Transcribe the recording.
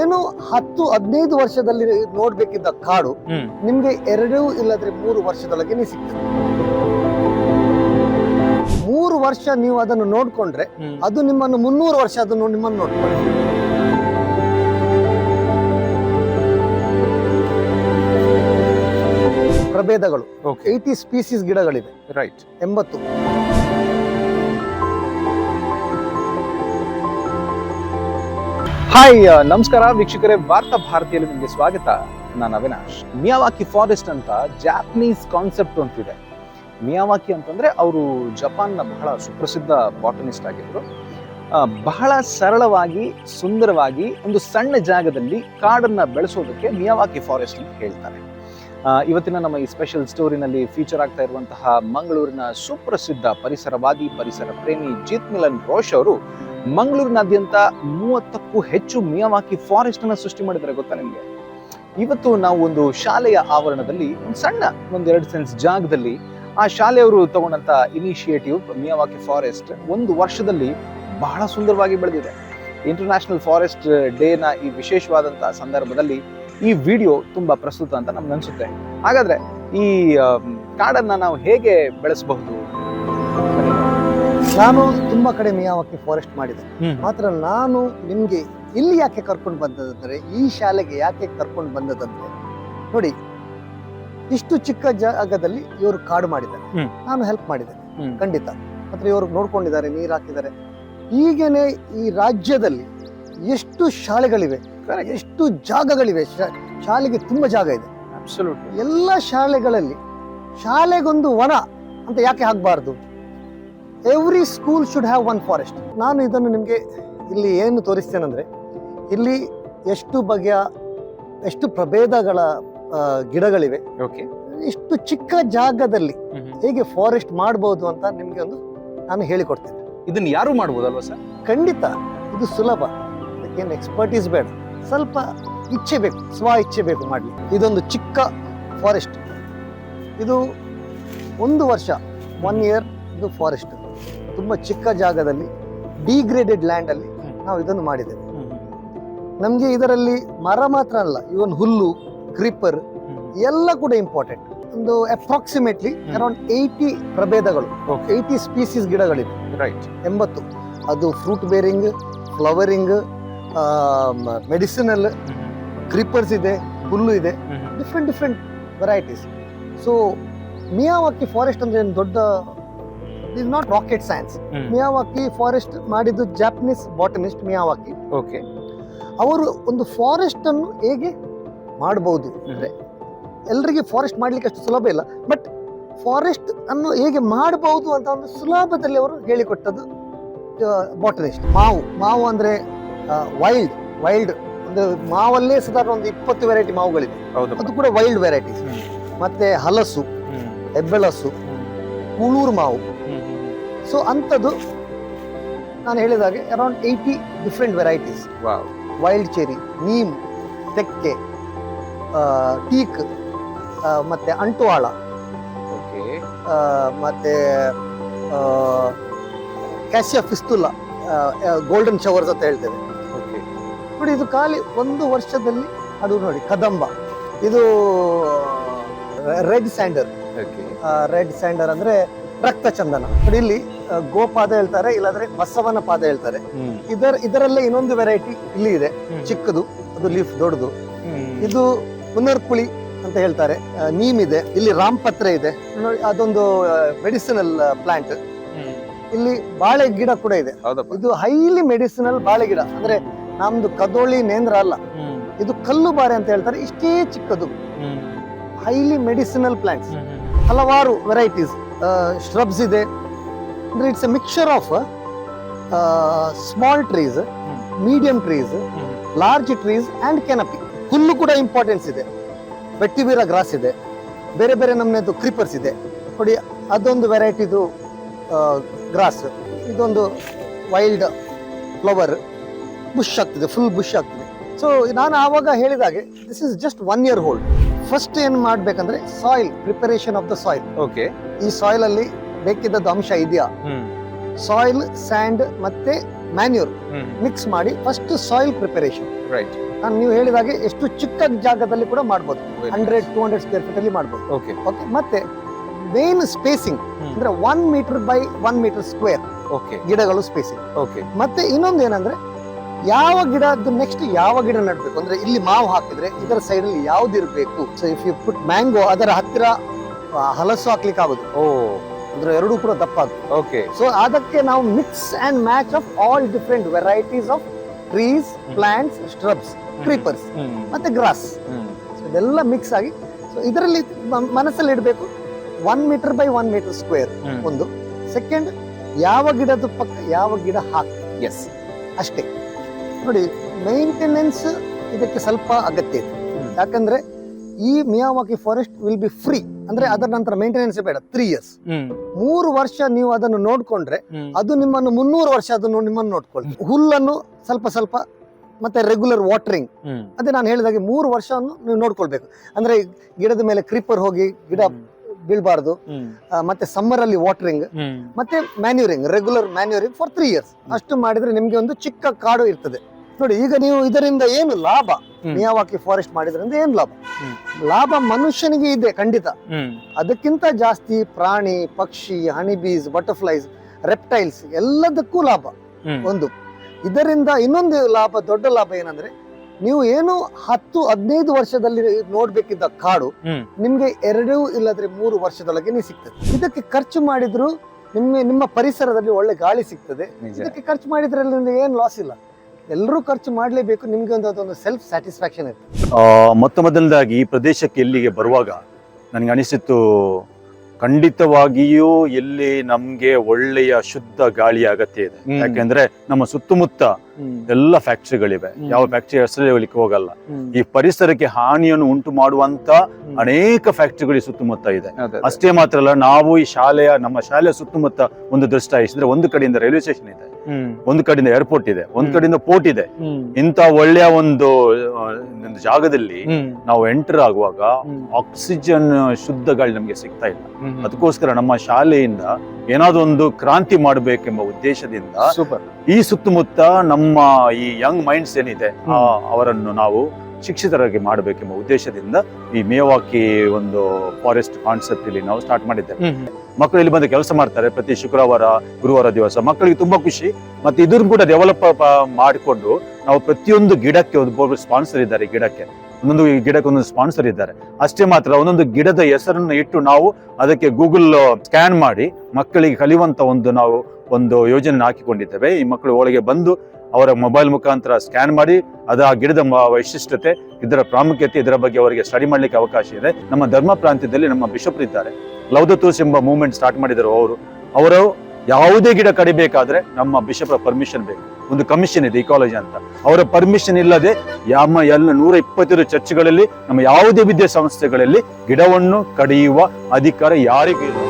ಏನು ಹತ್ತು ಹದಿನೈದು ವರ್ಷದಲ್ಲಿ ನೋಡ್ಬೇಕಿದ್ದ ಕಾಡು ನಿಮ್ಗೆ ಎರಡು ಇಲ್ಲದ್ರೆ ಮೂರು ವರ್ಷದೊಳಗೆ ಸಿಗ್ತದೆ ಮೂರು ವರ್ಷ ನೀವು ಅದನ್ನು ನೋಡ್ಕೊಂಡ್ರೆ ಅದು ನಿಮ್ಮನ್ನು ಮುನ್ನೂರು ವರ್ಷ ಅದನ್ನು ನಿಮ್ಮನ್ನು ನೋಡ್ಕೊಳ್ಳಿ. ಪ್ರಭೇದಗಳು ಏಯ್ಟಿ ಸ್ಪೀಸೀಸ್ ಗಿಡಗಳಿವೆ. ರೈಟ್ ಎಂಬತ್ತು. ಹಾಯ್ ನಮಸ್ಕಾರ ವೀಕ್ಷಕರೇ, ವಾರ್ತಾ ಭಾರತಿಯಲ್ಲಿ ನಿಮಗೆ ಸ್ವಾಗತ. ನಾನು ಅವಿನಾಶ್. ಮಿಯಾವಾಕಿ ಫಾರೆಸ್ಟ್ ಅಂತ ಜಾಪನೀಸ್ ಕಾನ್ಸೆಪ್ಟ್ ಅಂತಿದೆ ಮಿಯಾವಾಕಿ ಅಂತಂದ್ರೆ ಅವರು ಜಪಾನ್ನ ಬಹಳ ಸುಪ್ರಸಿದ್ಧ ಬಾಟನಿಸ್ಟ್ ಆಗಿದ್ರು. ಬಹಳ ಸರಳವಾಗಿ, ಸುಂದರವಾಗಿ ಒಂದು ಸಣ್ಣ ಜಾಗದಲ್ಲಿ ಕಾಡನ್ನ ಬೆಳೆಸೋದಕ್ಕೆ ಮಿಯಾವಾಕಿ ಫಾರೆಸ್ಟ್ ಅಂತ ಹೇಳ್ತಾರೆ. ಇವತ್ತಿನ ನಮ್ಮ ಈ ಸ್ಪೆಷಲ್ ಸ್ಟೋರಿನಲ್ಲಿ ಫೀಚರ್ ಆಗ್ತಾ ಇರುವಂತಹ ಮಂಗಳೂರಿನ ಸುಪ್ರಸಿದ್ಧ ಪರಿಸರವಾದಿ ಪರಿಸರ ಪ್ರೇಮಿ ಜಿತ್ ಮಿಲನ್ ರೋಷ್ ಅವರು ಮಂಗಳೂರಿನಾದ್ಯಂತ ಮೂವತ್ತಕ್ಕೂ ಹೆಚ್ಚು ಮಿಯವಾಕಿ ಫಾರೆಸ್ಟ್ ಅನ್ನ ಸೃಷ್ಟಿ ಮಾಡಿದರೆ ಗೊತ್ತಾ ನಿಮಗೆ? ಇವತ್ತು ನಾವು ಒಂದು ಶಾಲೆಯ ಆವರಣದಲ್ಲಿ ಒಂದು ಸಣ್ಣ ಒಂದು ಎರಡು ಸೆನ್ಸ್ ಜಾಗದಲ್ಲಿ ಆ ಶಾಲೆಯವರು ತಗೊಂಡಂತ ಇನಿಷಿಯೇಟಿವ್ ಮಿಯಾವಾಕಿ ಫಾರೆಸ್ಟ್ ಒಂದು ವರ್ಷದಲ್ಲಿ ಬಹಳ ಸುಂದರವಾಗಿ ಬೆಳೆದಿದೆ. ಇಂಟರ್ನ್ಯಾಷನಲ್ ಫಾರೆಸ್ಟ್ ಡೇನ ಈ ವಿಶೇಷವಾದಂತಹ ಸಂದರ್ಭದಲ್ಲಿ ಈ ವಿಡಿಯೋ ತುಂಬಾ ಪ್ರಸ್ತುತ ಅಂತ ನಮ್ಗೆ ಅನ್ಸುತ್ತೆ. ಹಾಗಾದ್ರೆ ಈ ಕಾಡನ್ನ ನಾವು ಹೇಗೆ ಬೆಳೆಸಬಹುದು? ನಾನು ತುಂಬಾ ಕಡೆ ಮಿಯಾವಕ್ಕೆ ಫಾರೆಸ್ಟ್ ಮಾಡಿದೆ. ಮಾತ್ರ ನಾನು ನಿಮ್ಗೆ ಇಲ್ಲಿ ಯಾಕೆ ಕರ್ಕೊಂಡು ಬಂದದಂದ್ರೆ ಈ ಶಾಲೆಗೆ ಯಾಕೆ ಕರ್ಕೊಂಡು ಬಂದದಂದ್ರೆ ನೋಡಿ ಇಷ್ಟು ಚಿಕ್ಕ ಜಾಗದಲ್ಲಿ ಇವರು ಕಾಡು ಮಾಡಿದ್ದಾರೆ. ನಾನು ಹೆಲ್ಪ್ ಮಾಡಿದ್ದೇನೆ. ಖಂಡಿತ. ಮಾತ್ರ ಇವರು ನೋಡ್ಕೊಂಡಿದ್ದಾರೆ ನೀರು ಹಾಕಿದ್ದಾರೆ. ಈಗೇನೆ ಈ ರಾಜ್ಯದಲ್ಲಿ ಎಷ್ಟು ಶಾಲೆಗಳಿವೆ ಎಷ್ಟು ಜಾಗಗಳಿವೆ ಶಾಲೆಗೆ ತುಂಬಾ ಜಾಗ ಇದೆ. ಎಲ್ಲ ಶಾಲೆಗಳಲ್ಲಿ ಶಾಲೆಗೊಂದು ವನ ಅಂತ ಯಾಕೆ ಆಗ್ಬಾರ್ದು every school should have one forest ನಾನು ಇದನ್ನು ನಿಮಗೆ ಇಲ್ಲಿ ಏನು ತೋರಿಸ್ತೇನೆಂದರೆ ಇಲ್ಲಿ ಎಷ್ಟು ಬಗೆಯ ಎಷ್ಟು ಪ್ರಭೇದಗಳ ಗಿಡಗಳಿವೆ. ಓಕೆ ಇಷ್ಟು ಚಿಕ್ಕ ಜಾಗದಲ್ಲಿ ಹೇಗೆ ಫಾರೆಸ್ಟ್ ಮಾಡಬಹುದು ಅಂತ ನಿಮಗೆ ಒಂದು ನಾನು ಹೇಳಿಕೊಡ್ತೇನೆ. ಇದನ್ನು ಯಾರು ಮಾಡ್ಬೋದಲ್ವ ಸರ್? ಖಂಡಿತ ಇದು ಸುಲಭ. ಏನು ಎಕ್ಸ್ಪರ್ಟೀಸ್ ಬೇಡ. ಸ್ವಲ್ಪ ಇಚ್ಛೆ ಬೇಕು ಸ್ವ ಇಚ್ಛೆ ಬೇಕು ಮಾಡಲಿ ಇದೊಂದು ಚಿಕ್ಕ ಫಾರೆಸ್ಟ್ ಇದು ಒಂದು ವರ್ಷ ಒನ್ ಇಯರ್ ಇದು ಫಾರೆಸ್ಟ್ ತುಂಬ ಚಿಕ್ಕ ಜಾಗದಲ್ಲಿ ಡಿಗ್ರೇಡೆಡ್ ಲ್ಯಾಂಡಲ್ಲಿ ನಾವು ಇದನ್ನು ಮಾಡಿದ್ದೇವೆ. ನಮಗೆ ಇದರಲ್ಲಿ ಮರ ಮಾತ್ರ ಅಲ್ಲ ಇವನ್ ಹುಲ್ಲು ಕ್ರೀಪರ್ ಎಲ್ಲ ಕೂಡ ಇಂಪಾರ್ಟೆಂಟ್ ಒಂದು ಅಪ್ರಾಕ್ಸಿಮೇಟ್ಲಿ. ಅರೌಂಡ್ ಏಯ್ಟಿ ಪ್ರಭೇದಗಳು ಏಯ್ಟಿ ಸ್ಪೀಸೀಸ್ ಗಿಡಗಳಿವೆ. ರೈಟ್ ಎಂಬತ್ತು. ಅದು fruit bearing flowering medicinal creepers ಇದೆ ಹುಲ್ಲು ಇದೆ different different varieties so Miyawaki forest ಅಂದ್ರೆ ಏನು ದೊಡ್ಡ is not rocket science Miyawaki forest ಮಾಡಿದ್ದು ಜಾಪನೀಸ್ ಬಾಟನಿಸ್ಟ್ ಮಿಯಾವಾಕಿ ಓಕೆ ಅವರು ಒಂದು ಫಾರೆಸ್ಟ್ ಅನ್ನು ಹೇಗೆ ಮಾಡಬಹುದು ಅಂದ್ರೆ ಎಲ್ಲರಿಗೆ ಫಾರೆಸ್ಟ್ ಮಾಡ್ಲಿಕ್ಕೆ ಅಷ್ಟು ಸುಲಭ ಇಲ್ಲ. ಬಟ್ ಫಾರೆಸ್ಟ್ ಅನ್ನು ಹೇಗೆ ಮಾಡಬಹುದು ಅಂತ ಒಂದು ಸುಲಭದಲ್ಲಿ ಅವರು ಹೇಳಿಕೊಟ್ಟದ್ದು ಬಾಟನಿಸ್ಟ್ ಮಾವು. ಮಾವು ಅಂದ್ರೆ ವೈಲ್ಡ್ ವೈಲ್ಡ್ ಅಂದ್ರೆ ಮಾವಲ್ಲೇ ಸುಧಾರಣ ಒಂದು ಇಪ್ಪತ್ತು ವೆರೈಟಿ ಮಾವುಗಳಿದೆ. ಅದು ಕೂಡ ವೈಲ್ಡ್ ವೆರೈಟೀಸ್ ಮತ್ತೆ ಹಲಸು ಹೆಬ್ಬೆಳಸು ಕೂಳೂರು ಮಾವು. ಸೊ ಅಂಥದ್ದು ನಾನು ಹೇಳಿದಾಗೆ around eighty different varieties wild cherry neem ತೆಕ್ಕೆ teak ಮತ್ತು ಅಂಟುವಾಳ. ಓಕೆ ಮತ್ತು ಕ್ಯಾಸಿಯಾ ಫಿಸ್ತುಲ್ಲ ಗೋಲ್ಡನ್ ಶವರ್ಸ್ ಅಂತ ಹೇಳ್ತೇವೆ. ಓಕೆ ನೋಡಿ ಇದು ಖಾಲಿ ಒಂದು ವರ್ಷದಲ್ಲಿ ಅದು ನೋಡಿ ಕದಂಬ. ಇದು red sander okay red sander ಅಂದ್ರೆ ರಕ್ತ ಚಂದನ ನೋಡಿ ಇಲ್ಲಿ ಗೋಪಾದ ಹೇಳ್ತಾರೆ ಇಲ್ಲಾಂದ್ರೆ ಬಸವನ ಪಾದ ಹೇಳ್ತಾರೆ. ಇದರ ಇದರಲ್ಲೇ ಇನ್ನೊಂದು ವೆರೈಟಿ ಇಲ್ಲಿ ಇದೆ. ಚಿಕ್ಕದು ಅದು ಲೀಫ್ ದೊಡ್ಡದು. ಇದು ಪುನರ್ಪುಳಿ ಅಂತ ಹೇಳ್ತಾರೆ. ನೀಮ್ ಇದೆ ಇಲ್ಲಿ ರಾಮಪತ್ರೆ ಇದೆ. ಅದೊಂದು ಮೆಡಿಸಿನಲ್ ಪ್ಲಾಂಟ್ ಇಲ್ಲಿ ಬಾಳೆ ಗಿಡ ಕೂಡ ಇದೆ. ಇದು ಹೈಲಿ ಮೆಡಿಸಿನಲ್ ಬಾಳೆ ಗಿಡ. ಅಂದ್ರೆ ನಮ್ದು ಕದೋಳಿ ನೇಂದ್ರ ಅಲ್ಲ. ಇದು ಕಲ್ಲು ಬಾರೆ ಅಂತ ಹೇಳ್ತಾರೆ ಇಷ್ಟೇ ಚಿಕ್ಕದು. ಹೈಲಿ ಮೆಡಿಸಿನಲ್ ಪ್ಲಾಂಟ್ಸ್ ಹಲವಾರು ವೆರೈಟೀಸ್ ಶ್ರಬ್ಸ್ ಇದೆ. ಅಂದ್ರೆ it's a mixture of small trees medium trees large trees and canopy ಹುಲ್ಲು ಕೂಡ ಇಂಪಾರ್ಟೆನ್ಸ್ ಇದೆ. ಬೆಟ್ಟಿಬೀರ ಗ್ರಾಸ್ ಇದೆ. ಬೇರೆ ಬೇರೆ ನಮ್ಮದು ಕ್ರೀಪರ್ಸ್ ಇದೆ. ನೋಡಿ, ಅದೊಂದು ವೆರೈಟಿದು ಗ್ರಾಸ್ ಇದೊಂದು ವೈಲ್ಡ್ ಫ್ಲವರ್ ಬುಷ್ ಆಗ್ತದೆ ಫುಲ್ ಬುಷ್ ಆಗ್ತದೆ. ಸೊ ನಾನು ಆವಾಗ ಹೇಳಿದಾಗೆ this is just one year old first ಏನು ಮಾಡ್ಬೇಕಂದ್ರೆ soil preparation of the soil okay ಈ ಸಾಯಿಲ್ ಅಲ್ಲಿ ಬೇಕಿದ್ದದ್ದು ಅಂಶ ಇದೆಯಾ? ಸಾಯಿಲ್ ಸ್ಯಾಂಡ್ ಮತ್ತೆ ಮ್ಯಾನ್ಯೂರ್ ಮಿಕ್ಸ್ ಮಾಡಿ ಫಸ್ಟ್ ಸಾಯಿಲ್ ಪ್ರಿಪರೇಷನ್ ರೈಟ್ ನಾನು ನೀವು ಹೇಳಿದಾಗೆ ಎಷ್ಟು ಚಿಕ್ಕ ಜಾಗದಲ್ಲಿ ಕೂಡ ಮಾಡ್ಬೋದು. Hundred two hundred square feet ಅಲ್ಲಿ ಮಾಡ್ಬೋದು. ಓಕೆ ಓಕೆ ಮತ್ತೆ ಮೇನ್ ಸ್ಪೇಸಿಂಗ್ ಅಂದ್ರೆ one metre by one metre square okay ಗಿಡಗಳು ಸ್ಪೇಸಿಂಗ್ ಓಕೆ ಮತ್ತೆ ಇನ್ನೊಂದು ಏನಂದ್ರೆ ಯಾವ ಗಿಡದ್ದು ನೆಕ್ಸ್ಟ್ ಯಾವ ಗಿಡ ನೆಡಬೇಕು? ಅಂದ್ರೆ ಇಲ್ಲಿ ಮಾವು ಹಾಕಿದ್ರೆ ಇದರ ಸೈಡ್ ಅಲ್ಲಿ ಯಾವ್ದು ಇರಬೇಕು? So if you put mango ಅದರ ಹತ್ತಿರ ಹಲಸು ಹಾಕ್ಲಿಕ್ಕೆ ಆಗುದು ಓ. ಅಂದ್ರೆ ಎರಡೂ ಕೂಡ ದಪ್ಪ ಆಗುತ್ತೆ. ಓಕೆ ಸೊ ಅದಕ್ಕೆ ನಾವು mix and match of all different varieties of trees plants shrubs creepers ಮತ್ತೆ ಗ್ರಾಸ್ ಇದೆಲ್ಲ ಮಿಕ್ಸ್ ಆಗಿ ಸೊ ಇದರಲ್ಲಿ ಮನಸ್ಸಲ್ಲಿ ಇಡಬೇಕು one metre by one metre square ಒಂದು. ಸೆಕೆಂಡ್ ಯಾವ ಗಿಡದ ಪಕ್ಕ ಯಾವ ಗಿಡ ಹಾಕಿ ಎಸ್ ಅಷ್ಟೇ. ನೋಡಿ ಮೇಂಟೆನೆನ್ಸ್ ಇದಕ್ಕೆ ಸ್ವಲ್ಪ ಅಗತ್ಯ ಇದೆ. ಯಾಕಂದ್ರೆ ಈ Miyawaki forest will be free ಅಂದ್ರೆ ಅದರ ನಂತರ ಮೇಂಟೆನೆನ್ಸ್ ಬೇಡ ತ್ರೀ ಇಯರ್ಸ್ ಮೂರು ವರ್ಷ ನೀವು ಅದನ್ನು ನೋಡ್ಕೊಂಡ್ರೆ ಅದು ನಿಮ್ಮನ್ನು ಮುನ್ನೂರು ವರ್ಷ ಅದನ್ನು ನಿಮ್ಮನ್ನು ನೋಡ್ಕೊಳ್ಳಿ. ಹುಲ್ಲನ್ನು ಸ್ವಲ್ಪ ಸ್ವಲ್ಪ ಮತ್ತೆ ರೆಗ್ಯುಲರ್ ವಾಟರಿಂಗ್ ಅದೇ ನಾನು ಹೇಳಿದಾಗೆ ಮೂರು ವರ್ಷವನ್ನು ನೀವು ನೋಡ್ಕೊಳ್ಬೇಕು. ಅಂದ್ರೆ ಗಿಡದ ಮೇಲೆ ಕ್ರೀಪರ್ ಹೋಗಿ ಗಿಡ ಬೀಳ್ಬಾರ್ದು. ಮತ್ತೆ ಸಮ್ಮರ್ ಅಲ್ಲಿ ವಾಟರಿಂಗ್ ಮತ್ತೆ manuring regular manuring for three years ಅಷ್ಟು ಮಾಡಿದ್ರೆ ನಿಮ್ಗೆ ಒಂದು ಚಿಕ್ಕ ಕಾಡು ಇರ್ತದೆ. ನೋಡಿ ಈಗ ನೀವು ಇದರಿಂದ ಏನು ಲಾಭ? ಮಿಯಾವಾಕಿ ಫಾರೆಸ್ಟ್ ಮಾಡಿದ್ರಿಂದ ಏನು ಲಾಭ? ಲಾಭ ಮನುಷ್ಯನಿಗೆ ಇದೆ ಖಂಡಿತ. ಅದಕ್ಕಿಂತ ಜಾಸ್ತಿ ಪ್ರಾಣಿ ಪಕ್ಷಿ ಹನಿಬೀಸ್ ಬಟರ್ಫ್ಲೈಸ್ ರೆಪ್ಟೈಲ್ಸ್ ಎಲ್ಲದಕ್ಕೂ ಲಾಭ. ಒಂದು. ಇದರಿಂದ ಇನ್ನೊಂದು ಲಾಭ ದೊಡ್ಡ ಲಾಭ ಏನಂದ್ರೆ ನೀವು ಏನು ಹತ್ತು ಹದಿನೈದು ವರ್ಷದಲ್ಲಿ ನೋಡ್ಬೇಕಿದ್ದ ಕಾಡು ನಿಮ್ಗೆ ಎರಡು ಇಲ್ಲದ್ರೆ ಮೂರು ವರ್ಷದೊಳಗೆ ನೀವು ಸಿಗ್ತದೆ. ಇದಕ್ಕೆ ಖರ್ಚು ಮಾಡಿದ್ರು ನಿಮ್ಮ ನಿಮ್ಮ ಪರಿಸರದಲ್ಲಿ ಒಳ್ಳೆ ಗಾಳಿ ಸಿಗ್ತದೆ. ಇದಕ್ಕೆ ಖರ್ಚು ಮಾಡಿದ್ರಲ್ಲಿ ಏನು ಲಾಸ್ ಇಲ್ಲ. ಎಲ್ಲರೂ ಖರ್ಚು ಮಾಡಲೇಬೇಕು ನಿಮ್ಗೆ ಒಂದು ಅದೊಂದು ಸೆಲ್ಫ್ ಸ್ಯಾಟಿಸ್ಫ್ಯಾಕ್ಷನ್ ಇರುತ್ತೆ ಮೊತ್ತ ಮೊದಲದಾಗಿ ಈ ಪ್ರದೇಶಕ್ಕೆ ಇಲ್ಲಿಗೆ ಬರುವಾಗ ನನಗೆ ಅನಿಸಿತ್ತು ಖಂಡಿತವಾಗಿಯೂ ಇಲ್ಲಿ ನಮಗೆ ಒಳ್ಳೆಯ ಶುದ್ಧ ಗಾಳಿಯ ಅಗತ್ಯ ಇದೆ. ಯಾಕೆಂದ್ರೆ ನಮ್ಮ ಸುತ್ತಮುತ್ತ ಎಲ್ಲ ಫ್ಯಾಕ್ಟರಿಗಳಿವೆ. ಯಾವ ಫ್ಯಾಕ್ಟರಿ ಹೆಸರು ಹೇಳಲಿಕ್ಕೆ ಹೋಗಲ್ಲ. ಈ ಪರಿಸರಕ್ಕೆ ಹಾನಿಯನ್ನು ಉಂಟು ಮಾಡುವಂತ ಅನೇಕ ಫ್ಯಾಕ್ಟರಿಗಳು ಸುತ್ತಮುತ್ತ ಇದೆ. ಅಷ್ಟೇ ಮಾತ್ರ ಅಲ್ಲ ನಾವು ಈ ಶಾಲೆಯ ನಮ್ಮ ಶಾಲೆಯ ಸುತ್ತಮುತ್ತ ಒಂದು ದೃಷ್ಟಾಯಿಸಿದ್ರೆ ಒಂದು ಕಡೆಯಿಂದ ರೈಲ್ವೆ ಸ್ಟೇಷನ್ ಇದೆ. ಒಂದು ಕಡೆಯಿಂದ ಏರ್ಪೋರ್ಟ್ ಇದೆ. ಒಂದು. ಕಡೆಯಿಂದ ಪೋರ್ಟ್ ಇದೆ. ಇಂತ ಒಳ್ಳೆಯ ಒಂದು ಜಾಗದಲ್ಲಿ ನಾವು ಎಂಟರ್ ಆಗುವಾಗ ಆಕ್ಸಿಜನ್ ಶುದ್ಧ ಗಾಳಿ ನಮಗೆ ಸಿಗ್ತಾ ಇಲ್ಲ. ಅದಕ್ಕೋಸ್ಕರ ನಮ್ಮ ಶಾಲೆಯಿಂದ ಏನಾದ್ರು ಒಂದು ಕ್ರಾಂತಿ ಮಾಡಬೇಕೆಂಬ ಉದ್ದೇಶದಿಂದ ಸೂಪರ್ ಈ ಸುತ್ತಮುತ್ತ ನಮ್ಮ ಈ ಯಂಗ್ ಮೈಂಡ್ಸ್ ಏನಿದೆ ಆ, ಅವರನ್ನು ನಾವು ಶಿಕ್ಷಿತರಾಗಿ ಮಾಡಬೇಕೆಂಬ ಉದ್ದೇಶದಿಂದ ಈ ಮೇವಾಕಿ ಒಂದು ಫಾರೆಸ್ಟ್ ಕಾನ್ಸೆಪ್ಟ್ ಇಲ್ಲಿ ನಾವು ಸ್ಟಾರ್ಟ್ ಮಾಡಿದ್ದೇವೆ. ಮಕ್ಕಳು ಇಲ್ಲಿ ಬಂದು ಕೆಲಸ ಮಾಡ್ತಾರೆ ಪ್ರತಿ ಶುಕ್ರವಾರ ಗುರುವಾರ ದಿವಸ. ಮಕ್ಕಳಿಗೆ ತುಂಬಾ ಖುಷಿ. ಮತ್ತೆ ಇದನ್ನು ಕೂಡ ಡೆವಲಪ್ ಮಾಡಿಕೊಂಡು ನಾವು ಪ್ರತಿಯೊಂದು ಗಿಡಕ್ಕೆ ಒಂದು ಸ್ಪಾನ್ಸರ್ ಇದ್ದಾರೆ ಗಿಡಕ್ಕೆ. ಒಂದೊಂದು ಈ ಗಿಡಕ್ಕೆ ಒಂದೊಂದು ಸ್ಪಾನ್ಸರ್ ಇದ್ದಾರೆ. ಅಷ್ಟೇ ಮಾತ್ರ ಒಂದೊಂದು ಗಿಡದ ಹೆಸರನ್ನು ಇಟ್ಟು ನಾವು ಅದಕ್ಕೆ ಗೂಗಲ್ ಸ್ಕ್ಯಾನ್ ಮಾಡಿ ಮಕ್ಕಳಿಗೆ ಕಲಿಯುವಂತ ಒಂದು ನಾವು ಒಂದು ಯೋಜನೆ ಹಾಕಿಕೊಂಡಿದ್ದೇವೆ. ಈ ಮಕ್ಕಳು ಒಳಗೆ ಬಂದು ಅವರ ಮೊಬೈಲ್ ಮುಖಾಂತರ ಸ್ಕ್ಯಾನ್ ಮಾಡಿ ಅದು ಆ ಗಿಡದ ವೈಶಿಷ್ಟ್ಯತೆ, ಇದರ ಪ್ರಾಮುಖ್ಯತೆ, ಇದರ ಬಗ್ಗೆ ಅವರಿಗೆ ಸ್ಟಡಿ ಮಾಡಲಿಕ್ಕೆ ಅವಕಾಶ ಇದೆ. ನಮ್ಮ ಧರ್ಮ ಪ್ರಾಂತ್ಯದಲ್ಲಿ ನಮ್ಮ ಬಿಷಪ್ ಇದ್ದಾರೆ. ಲೌದತೂಸ್ ಎಂಬ ಮೂವ್ಮೆಂಟ್ ಸ್ಟಾರ್ಟ್ ಮಾಡಿದರು ಅವರು. ಅವರು ಯಾವುದೇ ಗಿಡ ಕಡಿಬೇಕಾದ್ರೆ ನಮ್ಮ ಬಿಷಪ್ ಪರ್ಮಿಷನ್ ಬೇಕು. ಒಂದು ಕಮಿಷನ್ ಇದೆ ಇಕಾಲಜಿ ಅಂತ. ಅವರ ಪರ್ಮಿಷನ್ ಇಲ್ಲದೆ ಯಾಮ ಎಲ್ಲ ನೂರ ಇಪ್ಪತ್ತೆರಡು ಚರ್ಚ್ಗಳಲ್ಲಿ ನಮ್ಮ ಯಾವುದೇ ವಿದ್ಯಾಸಂಸ್ಥೆಗಳಲ್ಲಿ ಗಿಡವನ್ನು ಕಡಿಯುವ ಅಧಿಕಾರ ಯಾರಿಗೂ ಇಲ್ಲ.